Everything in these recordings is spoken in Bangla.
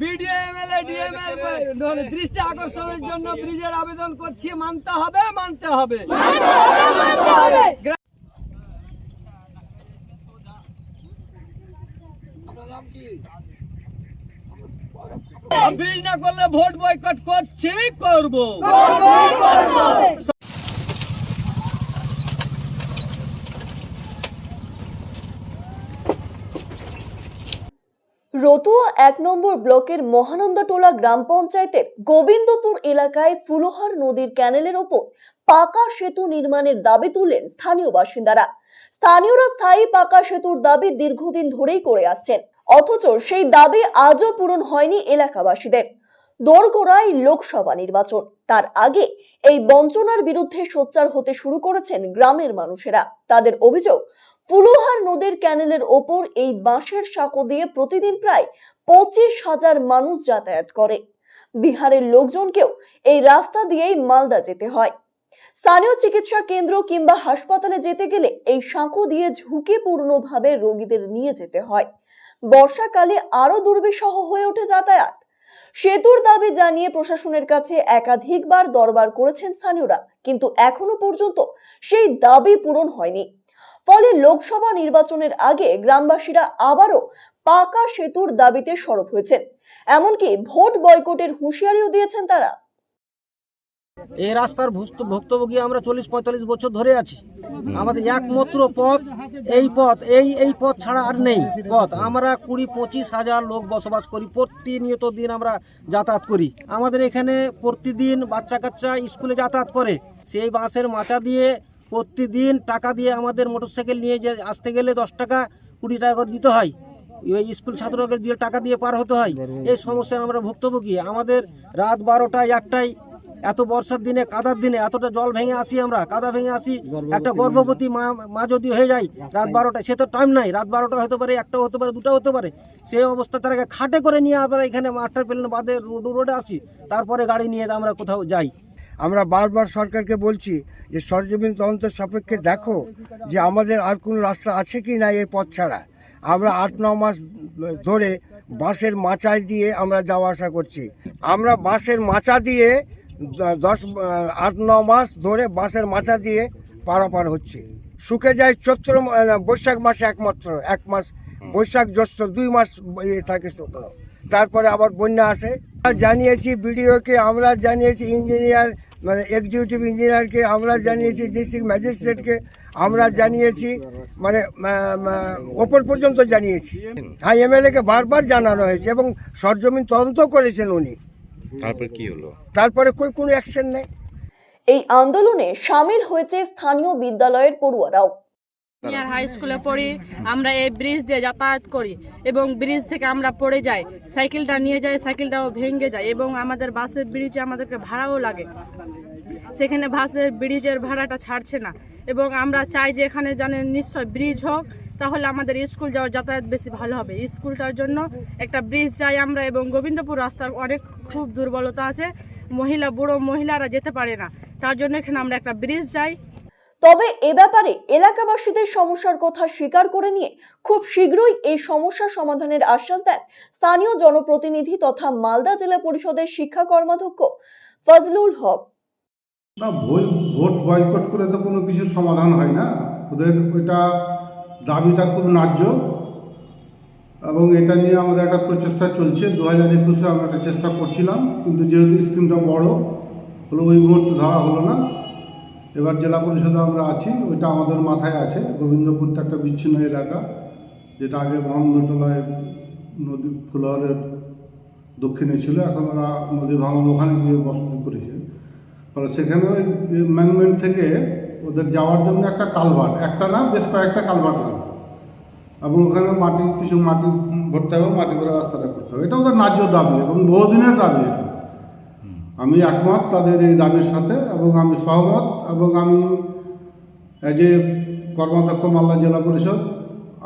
বিডিও এমএলএ ডিএমএল দৃষ্টি আকর্ষণের জন্য ব্রিজের আবেদন করছি মানতে হবে মানতে হবে। ব্রিজ না করলে ভোট বয়কট করছি করব। রতুয়া এক নম্বর ব্লকের মহানন্দাটোলা গ্রাম পঞ্চায়েতের গোবিন্দপুর এলাকায় ফুলোহার নদীর ক্যানেলের ওপর পাকা সেতু নির্মাণের দাবি তুললেন স্থানীয় বাসিন্দারা। স্থানীয়রা স্থায়ী পাকা সেতুর দাবি দীর্ঘদিন ধরেই করে আসছেন। অথচ সেই দাবি আজও পূরণ হয়নি এলাকাবাসীদের। দোরগোড়ায় লোকসভা নির্বাচন। তার আগে এই বঞ্চনার বিরুদ্ধে সোচ্চার হতে শুরু করেছেন গ্রামের মানুষেরা। তাদের অভিযোগ, ফুলোহার নদীর ক্যানেলের ওপর এই বাঁশের সাঁকো দিয়ে প্রতিদিন প্রায় পঁচিশ হাজার মানুষ যাতায়াত করে। বিহারের লোকজনকেও এই রাস্তা দিয়েই মালদা যেতে হয়। স্থানীয় চিকিৎসা কেন্দ্র কিংবা হাসপাতালে যেতে গেলে এই সাঁকো দিয়ে ঝুঁকিপূর্ণভাবে রোগীদের নিয়ে যেতে হয়। বর্ষাকালে আরও দুর্বিষহ হয়ে ওঠে যাতায়াত। সেতুর দাবি জানিয়ে প্রশাসনের কাছে একাধিকবার দরবার করেছেন স্থানীয়রা, কিন্তু এখনও পর্যন্ত সেই দাবি পূরণ হয়নি। ফলে লোকসভা নির্বাচনের আগে গ্রামবাসীরা আবারও পাকা সেতুর দাবিতে সরব হয়েছেন। এমনকি ভোট বয়কটের হুঁশিয়ারিও দিয়েছেন তারা। এই রাস্তার ভুক্ত- ভুক্তভোগী আমরা চল্লিশ পঁয়তাল্লিশ বছর ধরে আছি। আমাদের একমাত্র পথ, এই পথ, এই এই পথ ছাড়া আর নেই পথ। আমরা কুড়ি পঁচিশ হাজার লোক বসবাস করি, প্রতিনিয়ত দিন আমরা যাতায়াত করি। আমাদের এখানে প্রতিদিন বাচ্চা কাচ্চা স্কুলে যাতায়াত করে। সেই বাসের মাচা দিয়ে প্রতিদিন টাকা দিয়ে আমাদের মোটরসাইকেল নিয়ে যে আসতে গেলে দশ টাকা, কুড়ি টাকা করে দিতে হয়। ওই স্কুল ছাত্রকে দিয়ে টাকা দিয়ে পার হতে হয়। এই সমস্যায় আমরা ভুক্তভোগী। আমাদের রাত বারোটায় একটাই এত বর্ষার দিনে কাদার দিনে এতটা জল ভেঙে আসি আমরা কাদা ভেঙে আসি একটা গর্ভবতী মা মা যদি হয়ে যায় রাত বারোটায় সে তো টাইম নাই রাত বারোটা হতে পারে একটা হতে পারে দুটো হতে পারে সেই অবস্থা তারাকে খাটে করে নিয়ে আমরা এখানে মাস্টার প্লেন বাদে রোড রোডে আসি তারপরে গাড়ি নিয়ে আমরা কোথাও যাই। আমরা বারবার সরকারকে বলছি যে সরজমিন তদন্তের সাপেক্ষে দেখো যে আমাদের আর কোনো রাস্তা আছে কি না এই পথ ছাড়া। আমরা আট ন মাস ধরে বাঁশের মাচায় দিয়ে আমরা যাওয়া আসা করছি। আমরা বাঁশের মাচা দিয়ে দশ আট ন মাস ধরে বাঁশের মাচা দিয়ে পারাপার হচ্ছে। শুকে যায় চৈত্র বৈশাখ মাসে একমাত্র এক মাস বৈশাখ জ্যৈষ্ঠ দুই মাস ইয়ে থাকে শুকনো তারপরে আবার বন্যা আসে। জানিয়েছি বিডিওকে আমরা জানিয়েছি ইঞ্জিনিয়ার মানে এক্সিকিউটিভ ইঞ্জিনিয়ারকে আমরা জানিয়েছি ডিস্ট্রিক্ট ম্যাজিস্ট্রেটকে আমরা জানিয়েছি মানে ওপর পর্যন্ত জানিয়েছি। হ্যাঁ এমএলএকে বারবার জানানো হয়েছে এবং সরজমিন তদন্ত করেছেন উনি। তারপর কি হলো? তারপরে কই কোনো অ্যাকশন নেই। এই আন্দোলনে সামিল হয়েছে স্থানীয় বিদ্যালয়ের পড়ুয়ারাও। সিনিয়র হাই স্কুলে পড়ি আমরা এই ব্রিজ দিয়ে যাতায়াত করি এবং ব্রিজ থেকে আমরা পড়ে যাই সাইকেলটা নিয়ে যাই সাইকেলটাও ভেঙে যায় এবং আমাদের বাসের ব্রিজে আমাদেরকে ভাড়াও লাগে। সেখানে বাসের ব্রিজের ভাড়াটা ছাড়ছে না এবং আমরা চাই যে এখানে জানেন নিশ্চয় ব্রিজ হোক তাহলে আমাদের স্কুল যাওয়ার যাতায়াত বেশি ভালো হবে। স্কুলটার জন্য একটা ব্রিজ চাই আমরা এবং গোবিন্দপুর রাস্তার অনেক খুব দুর্বলতা আছে। মহিলা বুড়ো মহিলারা যেতে পারে না। তার জন্য এখানে আমরা একটা ব্রিজ যাই। তবে এ ব্যাপারে এলাকাবাসীদের সমস্যার কথা স্বীকার করে নিয়ে খুব শীঘ্রই এই সমস্যা সমাধানের আশ্বাস দেন স্থানীয় জনপ্রতিনিধি তথা মালদা জেলা পরিষদের শিক্ষা কর্মাধ্যক্ষ ফজলুল হক। ভোট বয়কট করে তো কোনো কিছু সমাধান হয় না। ওদের ওইটা দাবিটা খুব ন্যায্য এবং এটা নিয়ে আমাদের একটা প্রচেষ্টা চলছে। দু হাজার একুশে আমরা একটা চেষ্টা করছিলাম, কিন্তু যেহেতু স্কিমটা বড়, হলো ওই মুহূর্তে ধরা হলো না। এবার জেলা পরিষদে আমরা আছি, ওইটা আমাদের মাথায় আছে। গোবিন্দপুরটা একটা বিচ্ছিন্ন এলাকা, যেটা আগে মহেন্দ্রটোলায় নদী ফুলহরের দক্ষিণে ছিল, এখন ওরা নদী ভাঙন ওখানে গিয়ে বসতি করেছে। ফলে সেখানে ওই ম্যানমেন্ট থেকে ওদের যাওয়ার জন্য একটা কালভার্ট, একটা না, বেশ কয়েকটা কালভার্ট এবং ওখানে মাটি কিছু মাটি ভরতে হবে মাটি করে রাস্তাটা করতে হবে। এটা ওদের ন্যায্য দাবি এবং বহুদিনের দাবি এটা। আমি একমত তাদের এই দাবির সাথে এবং আমি সহমত এবং আমি এ কর্মাধ্যক্ষ মাল্লা জেলা পরিষদ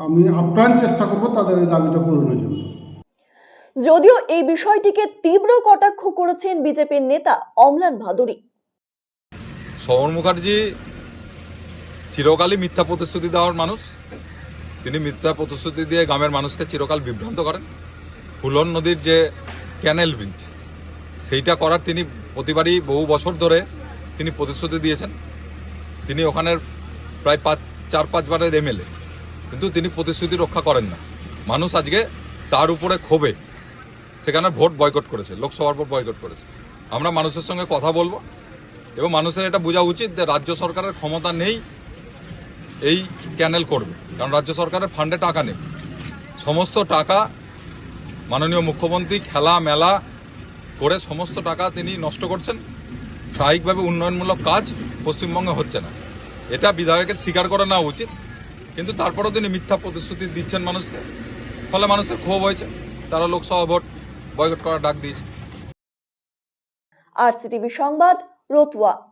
আমি আপ্রাণ চেষ্টা করব তাদের এই দাবিটা পূরণের জন্য। যদিও এই বিষয়টিকে তীব্র কটাক্ষ করেছেন বিজেপির নেতা অমলান ভাদুরী। শ্রবণ মুখার্জি চিরকালই মিথ্যা প্রতিশ্রুতি দেওয়ার মানুষ। তিনি মিথ্যা প্রতিশ্রুতি দিয়ে গ্রামের মানুষকে চিরকাল বিভ্রান্ত করেন। ফুলন নদীর যে ক্যানেল ব্রিজ সেইটা করার তিনি প্রতিবারই বহু বছর ধরে তিনি প্রতিশ্রুতি দিয়েছেন। তিনি ওখানের প্রায় পাঁচ, চার, পাঁচবারের এমএলএ, কিন্তু তিনি প্রতিশ্রুতি রক্ষা করেন না। মানুষ আজকে তার উপরে ক্ষোভে, সেখানে ভোট বয়কট করেছে, লোকসভার ভোট বয়কট করেছে। আমরা মানুষের সঙ্গে কথা বলব, এবং মানুষের এটা বোঝা উচিত যে রাজ্য সরকারের ক্ষমতা নেই এই ক্যানেল করবে। কারণ রাজ্য সরকারের ফান্ডে টাকা নেই। সমস্ত টাকা মাননীয় মুখ্যমন্ত্রী খেলা, মেলা করে সমস্ত টাকা তিনি নষ্ট করছেন। স্বাভাবিকভাবে উন্নয়নমূলক কাজ পশ্চিমবঙ্গে হচ্ছে না। এটা বিধায়কের স্বীকার করে নেওয়া উচিত। কিন্তু তারপরেও তিনি মিথ্যা প্রতিশ্রুতি দিচ্ছেন মানুষকে। ফলে মানুষের ক্ষোভ হয়েছে। তারা লোকসভা ভোট বয়কট করার ডাক দিয়েছে। আর সিটিভি সংবাদ, রতুয়া।